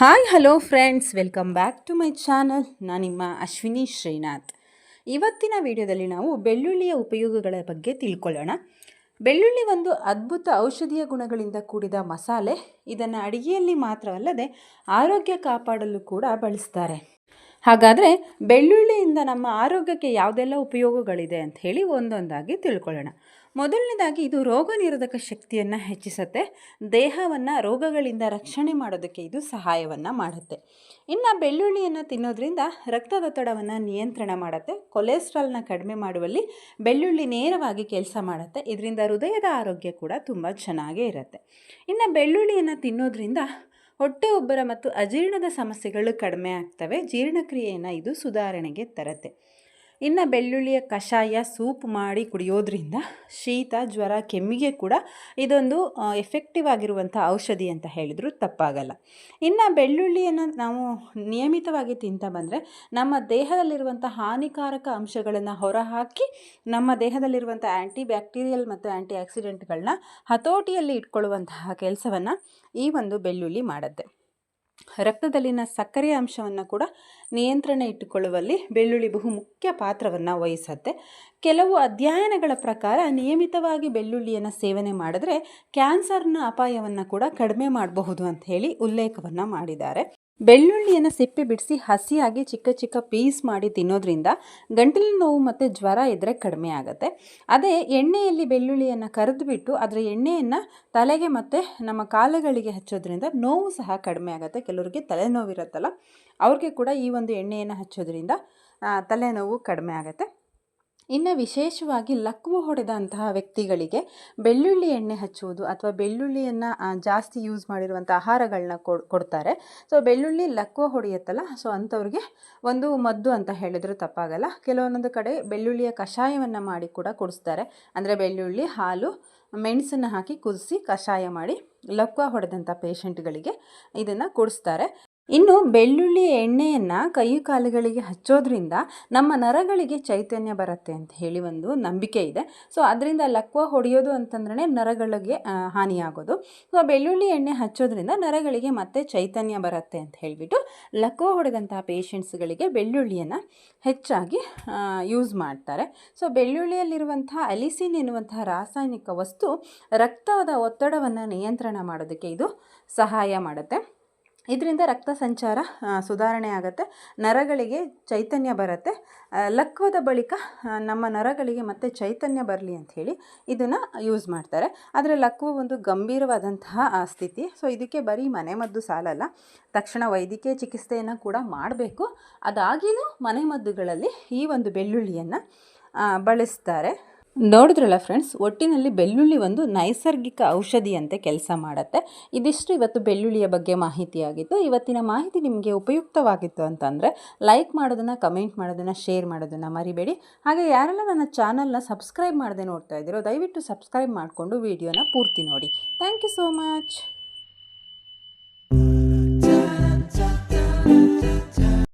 Hi, hello friends. Welcome back to my channel. ನಾನು ನಿಮ್ಮ ಅಶ್ವಿನಿ ಶ್ರೀನಾಥ್. ಇವತ್ತಿನ ವಿಡಿಯೋದಲ್ಲಿ ನಾವು ಬೆಳ್ಳುಳ್ಳಿಯ ಉಪಯೋಗಗಳ ಬಗ್ಗೆ ತಿಳ್ಕೊಳ್ಳೋಣ. ಬೆಳ್ಳುಳ್ಳಿ ಒಂದು ಅದ್ಭುತ ಔಷಧೀಯ ಗುಣಗಳಿಂದ ಕೂಡಿದ ಮಸಾಲೆ. ಇದನ್ನು ಅಡಿಗೆಯಲ್ಲಿ ಮಾತ್ರವಲ್ಲದೆ ಆರೋಗ್ಯ ಕಾಪಾಡಲು ಕೂಡ ಬಳಸ್ತಾರೆ. ಹಾಗಾದರೆ ಬೆಳ್ಳುಳ್ಳಿಯಿಂದ ನಮ್ಮ ಆರೋಗ್ಯಕ್ಕೆ ಯಾವುದೆಲ್ಲ ಉಪಯೋಗಗಳಿದೆ ಅಂತ ಹೇಳಿ ಒಂದೊಂದಾಗಿ ತಿಳ್ಕೊಳ್ಳೋಣ. ಮೊದಲನೇದಾಗಿ ಇದು ರೋಗ ನಿರೋಧಕ ಶಕ್ತಿಯನ್ನು ಹೆಚ್ಚಿಸುತ್ತೆ. ದೇಹವನ್ನು ರೋಗಗಳಿಂದ ರಕ್ಷಣೆ ಮಾಡೋದಕ್ಕೆ ಇದು ಸಹಾಯವನ್ನು ಮಾಡುತ್ತೆ. ಇನ್ನು ಬೆಳ್ಳುಳ್ಳಿಯನ್ನು ತಿನ್ನೋದ್ರಿಂದ ರಕ್ತದೊತ್ತಡವನ್ನು ನಿಯಂತ್ರಣ ಮಾಡುತ್ತೆ. ಕೊಲೆಸ್ಟ್ರಾಲ್ನ ಕಡಿಮೆ ಮಾಡುವಲ್ಲಿ ಬೆಳ್ಳುಳ್ಳಿ ನೇರವಾಗಿ ಕೆಲಸ ಮಾಡುತ್ತೆ. ಇದರಿಂದ ಹೃದಯದ ಆರೋಗ್ಯ ಕೂಡ ತುಂಬ ಚೆನ್ನಾಗೇ ಇರುತ್ತೆ. ಇನ್ನು ಬೆಳ್ಳುಳ್ಳಿಯನ್ನು ತಿನ್ನೋದ್ರಿಂದ ಹೊಟ್ಟೆ ಉಬ್ಬರ ಮತ್ತು ಅಜೀರ್ಣದ ಸಮಸ್ಯೆಗಳು ಕಡಿಮೆ ಆಗ್ತವೆ. ಜೀರ್ಣಕ್ರಿಯೆಯನ್ನು ಇದು ಸುಧಾರಣೆಗೆ ತರುತ್ತೆ. ಇನ್ನು ಬೆಳ್ಳುಳ್ಳಿಯ ಕಷಾಯ ಸೂಪ್ ಮಾಡಿ ಕುಡಿಯೋದ್ರಿಂದ ಶೀತ, ಜ್ವರ, ಕೆಮ್ಮಿಗೆ ಕೂಡ ಇದೊಂದು ಎಫೆಕ್ಟಿವ್ ಆಗಿರುವಂಥ ಔಷಧಿ ಅಂತ ಹೇಳಿದರೂ, ತಪ್ಪಾಗಲ್ಲ. ಇನ್ನು ಬೆಳ್ಳುಳ್ಳಿಯನ್ನು ನಾವು ನಿಯಮಿತವಾಗಿ ತಿಂತ ಬಂದರೆ ನಮ್ಮ ದೇಹದಲ್ಲಿರುವಂಥ ಹಾನಿಕಾರಕ ಅಂಶಗಳನ್ನು ಹೊರಹಾಕಿ ನಮ್ಮ ದೇಹದಲ್ಲಿರುವಂಥ ಆ್ಯಂಟಿ ಬ್ಯಾಕ್ಟೀರಿಯಲ್ ಮತ್ತು ಆ್ಯಂಟಿ ಆಕ್ಸಿಡೆಂಟ್ಗಳನ್ನ ಹತೋಟಿಯಲ್ಲಿ ಇಟ್ಕೊಳ್ಳುವಂತಹ ಕೆಲಸವನ್ನು ಈ ಒಂದು ಬೆಳ್ಳುಳ್ಳಿ ಮಾಡುತ್ತೆ. ರಕ್ತದಲ್ಲಿನ ಸಕ್ಕರೆಯ ಅಂಶವನ್ನು ಕೂಡ ನಿಯಂತ್ರಣ ಇಟ್ಟುಕೊಳ್ಳುವಲ್ಲಿ ಬೆಳ್ಳುಳ್ಳಿ ಬಹು ಮುಖ್ಯ ಪಾತ್ರವನ್ನು ವಹಿಸುತ್ತೆ. ಕೆಲವು ಅಧ್ಯಯನಗಳ ಪ್ರಕಾರ ನಿಯಮಿತವಾಗಿ ಬೆಳ್ಳುಳ್ಳಿಯನ್ನು ಸೇವನೆ ಮಾಡಿದ್ರೆ ಕ್ಯಾನ್ಸರ್ನ ಅಪಾಯವನ್ನು ಕೂಡ ಕಡಿಮೆ ಮಾಡಬಹುದು ಅಂತ ಹೇಳಿ ಉಲ್ಲೇಖವನ್ನು ಮಾಡಿದ್ದಾರೆ. ಬೆಳ್ಳುಳ್ಳಿಯನ್ನು ಸಿಪ್ಪೆ ಬಿಡಿಸಿ ಹಸಿಯಾಗಿ ಚಿಕ್ಕ ಚಿಕ್ಕ ಪೀಸ್ ಮಾಡಿ ತಿನ್ನೋದ್ರಿಂದ ಗಂಟಲಿನ ನೋವು ಮತ್ತು ಜ್ವರ ಇದ್ದರೆ ಕಡಿಮೆ ಆಗುತ್ತೆ. ಅದೇ ಎಣ್ಣೆಯಲ್ಲಿ ಬೆಳ್ಳುಳ್ಳಿಯನ್ನು ಕರೆದುಬಿಟ್ಟು ಅದರ ಎಣ್ಣೆಯನ್ನು ತಲೆಗೆ ಮತ್ತು ನಮ್ಮ ಕಾಲುಗಳಿಗೆ ಹಚ್ಚೋದ್ರಿಂದ ನೋವು ಸಹ ಕಡಿಮೆ ಆಗುತ್ತೆ. ಕೆಲವರಿಗೆ ತಲೆನೋವಿರುತ್ತಲ್ಲ, ಅವ್ರಿಗೆ ಕೂಡ ಈ ಒಂದು ಎಣ್ಣೆಯನ್ನು ಹಚ್ಚೋದ್ರಿಂದ ತಲೆನೋವು ಕಡಿಮೆ ಆಗುತ್ತೆ. ಇನ್ನು ವಿಶೇಷವಾಗಿ ಲಕ್ವ ಹೊಡೆದಂತಹ ವ್ಯಕ್ತಿಗಳಿಗೆ ಬೆಳ್ಳುಳ್ಳಿ ಎಣ್ಣೆ ಹಚ್ಚುವುದು ಅಥವಾ ಬೆಳ್ಳುಳ್ಳಿಯನ್ನು ಜಾಸ್ತಿ ಯೂಸ್ ಮಾಡಿರುವಂಥ ಆಹಾರಗಳನ್ನ ಕೊಡ್ತಾರೆ. ಸೊ ಬೆಳ್ಳುಳ್ಳಿ ಲಕ್ವ ಹೊಡೆಯುತ್ತಲ್ಲ ಸೊ ಅಂಥವ್ರಿಗೆ ಒಂದು ಮದ್ದು ಅಂತ ಹೇಳಿದ್ರು ತಪ್ಪಾಗಲ್ಲ. ಕೆಲವೊಂದೊಂದು ಕಡೆ ಬೆಳ್ಳುಳ್ಳಿಯ ಕಷಾಯವನ್ನು ಮಾಡಿ ಕೂಡ ಕುಡಿಸ್ತಾರೆ. ಅಂದರೆ ಬೆಳ್ಳುಳ್ಳಿ, ಹಾಲು, ಮೆಣಸನ್ನು ಹಾಕಿ ಕುದಿಸಿ ಕಷಾಯ ಮಾಡಿ ಲಕ್ವ ಹೊಡೆದಂಥ ಪೇಷಂಟ್ಗಳಿಗೆ ಇದನ್ನು ಕುಡಿಸ್ತಾರೆ. ಇನ್ನು ಬೆಳ್ಳುಳ್ಳಿ ಎಣ್ಣೆಯನ್ನು ಕೈ ಕಾಲುಗಳಿಗೆ ಹಚ್ಚೋದ್ರಿಂದ ನಮ್ಮ ನರಗಳಿಗೆ ಚೈತನ್ಯ ಬರುತ್ತೆ ಅಂತ ಹೇಳಿ ಒಂದು ನಂಬಿಕೆ ಇದೆ. ಸೊ ಅದರಿಂದ ಲಕ್ವ ಹೊಡೆಯೋದು ಅಂತಂದ್ರೆ ನರಗಳಿಗೆ ಹಾನಿಯಾಗೋದು. ಸೊ ಬೆಳ್ಳುಳ್ಳಿ ಎಣ್ಣೆ ಹಚ್ಚೋದ್ರಿಂದ ನರಗಳಿಗೆ ಮತ್ತೆ ಚೈತನ್ಯ ಬರುತ್ತೆ ಅಂತ ಹೇಳಿಬಿಟ್ಟು ಲಕ್ವ ಹೊಡೆದಂತಹ ಪೇಷಂಟ್ಸ್ಗಳಿಗೆ ಬೆಳ್ಳುಳ್ಳಿಯನ್ನು ಹೆಚ್ಚಾಗಿ ಯೂಸ್ ಮಾಡ್ತಾರೆ. ಸೊ ಬೆಳ್ಳುಳ್ಳಿಯಲ್ಲಿರುವಂಥ ಅಲಿಸಿನ್ ಎನ್ನುವಂತಹ ರಾಸಾಯನಿಕ ವಸ್ತು ರಕ್ತದ ಒತ್ತಡವನ್ನು ನಿಯಂತ್ರಣ ಮಾಡೋದಕ್ಕೆ ಇದು ಸಹಾಯ ಮಾಡುತ್ತೆ. ಇದರಿಂದ ರಕ್ತ ಸಂಚಾರ ಸುಧಾರಣೆ ಆಗುತ್ತೆ. ನರಗಳಿಗೆ ಚೈತನ್ಯ ಬರುತ್ತೆ. ಲಕ್ವದ ಬಳಿಕ ನಮ್ಮ ನರಗಳಿಗೆ ಮತ್ತೆ ಚೈತನ್ಯ ಬರಲಿ ಅಂಥೇಳಿ ಇದನ್ನು ಯೂಸ್ ಮಾಡ್ತಾರೆ. ಆದರೆ ಲಕ್ವ ಒಂದು ಗಂಭೀರವಾದಂತಹ ಸ್ಥಿತಿ. ಸೊ ಇದಕ್ಕೆ ಬರೀ ಮನೆಮದ್ದು ಸಾಲಲ್ಲ. ತಕ್ಷಣ ವೈದ್ಯಕೀಯ ಚಿಕಿತ್ಸೆಯನ್ನು ಕೂಡ ಮಾಡಬೇಕು. ಅದಾಗಿಯೂ ಮನೆಮದ್ದುಗಳಲ್ಲಿ ಈ ಒಂದು ಬೆಳ್ಳುಳ್ಳಿಯನ್ನು ಬಳಸ್ತಾರೆ. ನೋಡಿದ್ರಲ್ಲ ಫ್ರೆಂಡ್ಸ್ ಒಟ್ಟಿನಲ್ಲಿ ಬೆಳ್ಳುಳ್ಳಿ ಒಂದು ನೈಸರ್ಗಿಕ ಔಷಧಿಯಂತೆ ಕೆಲಸ ಮಾಡುತ್ತೆ. ಇದಿಷ್ಟು ಇವತ್ತು ಬೆಳ್ಳುಳ್ಳಿಯ ಬಗ್ಗೆ ಮಾಹಿತಿಯಾಗಿತ್ತು. ಇವತ್ತಿನ ಮಾಹಿತಿ ನಿಮಗೆ ಉಪಯುಕ್ತವಾಗಿತ್ತು ಅಂತಂದರೆ ಲೈಕ್ ಮಾಡೋದನ್ನು ಕಮೆಂಟ್ ಮಾಡೋದನ್ನು ಶೇರ್ ಮಾಡೋದನ್ನು ಮರಿಬೇಡಿ. ಹಾಗೆ ಯಾರೆಲ್ಲ ನನ್ನ ಚಾನಲ್ನ ಸಬ್ಸ್ಕ್ರೈಬ್ ಮಾಡದೆ ನೋಡ್ತಾ ಇದ್ದೀರೋ, ದಯವಿಟ್ಟು ಸಬ್ಸ್ಕ್ರೈಬ್ ಮಾಡಿಕೊಂಡು ವಿಡಿಯೋನ ಪೂರ್ತಿ ನೋಡಿ. Thank you so much